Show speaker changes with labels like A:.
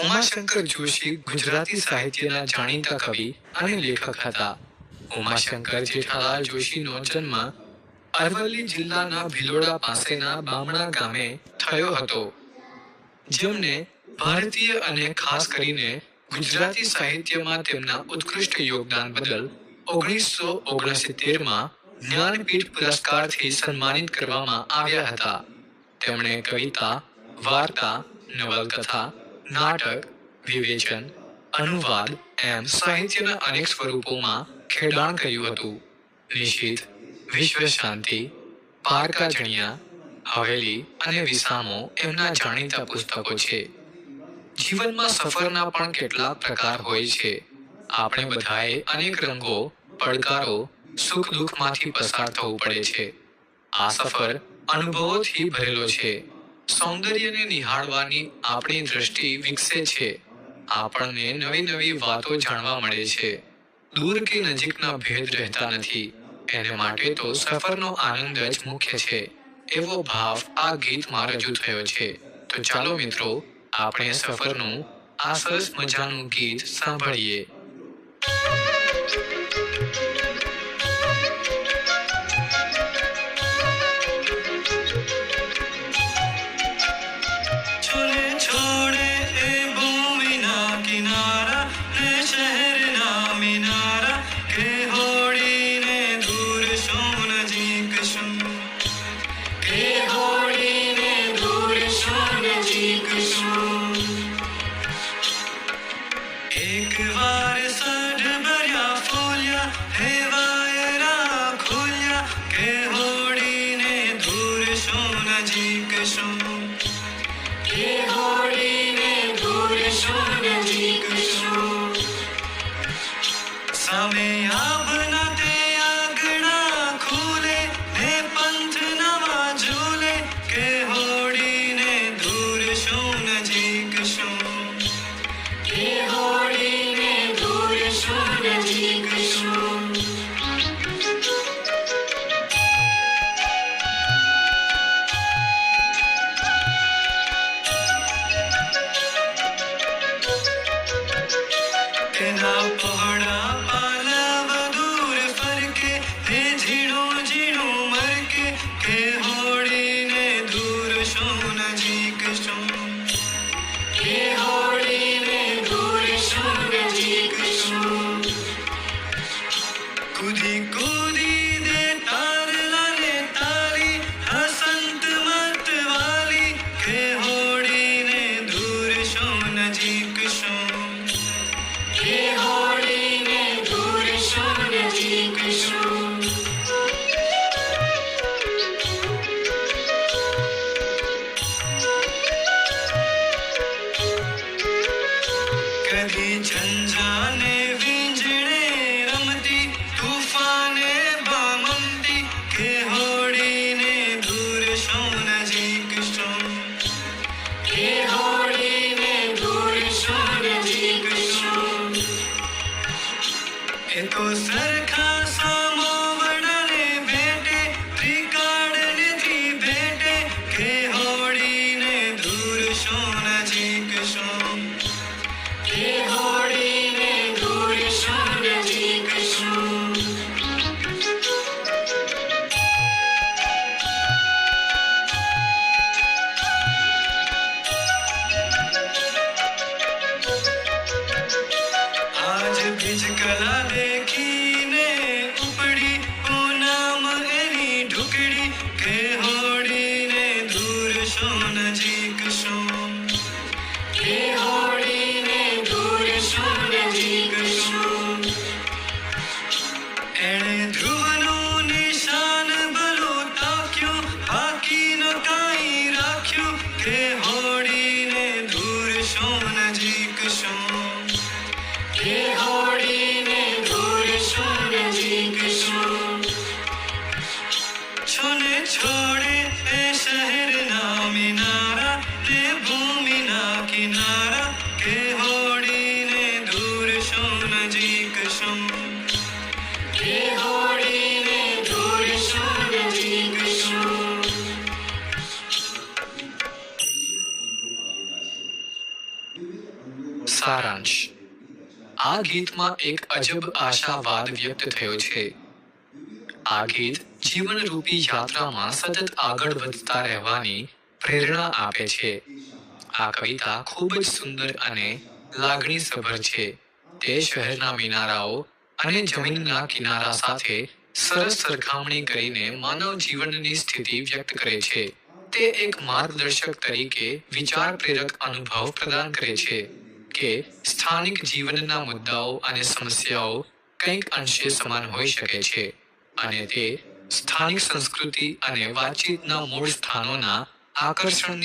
A: ઉમાશંકર જોશી ગુજરાતી સાહિત્યના જાણીતા કવિ અને લેખક હતા. ઉમાશંકર જેઠાલાલ જોશીનો જન્મ અરવલ્લી જિલ્લાના ભિલોડા પાસેના બામણા ગામે થયો હતો. જેમને ભારતીય અને ખાસ કરીને ગુજરાતી સાહિત્યમાં તેમના ઉત્કૃષ્ટ યોગદાન બદલ ઓગણીસો ઓગણસિત્તેરમાં જ્ઞાનપીઠ પુરસ્કારથી સન્માનિત કરવામાં આવ્યા હતા. તેમણે કવિતા વાર્તા નવલકથા નાટક વિવેચન અનુવાદ એમ સાહિત્યના અનેક સ્વરૂપોમાં ખેડાણ કર્યું હતું નિશિત વિશ્વ શાંતિ પારકા જણિયા હવેલી અને વિસામો એમના જાણીતા પુસ્તકો છે જીવનમાં સફરના પણ કેટલાક પ્રકાર હોય છે। આપણે બધાએ અનેક રંગો પડકારો સુખ દુઃખમાંથી પસાર થવું પડે છે। આ સફર અનુભવોથી ભરેલો છે। સૌંદર્યને નિહાળવાની આપણી દ્રષ્ટિ વિકસે છે. આપણને નવી નવી વાતો જાણવા મળે છે. દૂર કે નજીકના ભેદ રહેતા નથી. એને માટે તો સફરનો આનંદ જ મુખ્ય છે. એવો ભાવ આ ગીતમાં રજૂ થયો છે. તો ચાલો મિત્રો, આપણે સફરનું આ સરસ મજાનું ગીત સાંભળીએ.
B: એક વાર સડ ભર્યા ફૂલ્યા હે વાયરા ખુલ્યા કે હોડીને દૂર શું નજીક શું કે હોડીને દૂર શું નજીક કદી ઝંઝાને વીંજણે રમતી તૂફાને બામમતી કે હોડીને દૂર શું નજીક શું કે હોડીને દૂર શું નજીક શું એ તો સરખા સામોવડાને છોને છોડે એ શહેરના મિનારા તે ભૂમિના કિનારા કે હોડીને દૂર શું નજીક શું કે દૂર શું નજીક શું
A: સારાંશ આ ગીતમાં એક અજબ આશાવાદ વ્યક્ત થયો છે। આ જીવનરૂપી યાત્રામાં સતત આગળ વધતા રહેવાની પ્રેરણા આપે છે. આ કવિતા ખૂબ જ સુંદર અને લાગણીસભર છે. તે શહેરના મિનારાઓ અને જમીનના કિનારા સાથે સરસ સરખામણી કરીને માનવ જીવનની સ્થિતિ વ્યક્ત કરે છે. તે એક માર્ગદર્શક તરીકે વિચાર પ્રેરક અનુભવ પ્રદાન કરે છે કે સ્થાનિક જીવનના મુદ્દાઓ અને સમસ્યાઓ કંઈક અંશે સમાન હોઈ શકે છે. અને તે સ્થાનિક સંસ્કૃતિ અને વાતચીતના મૂળ સ્થાનોના આકર્ષણની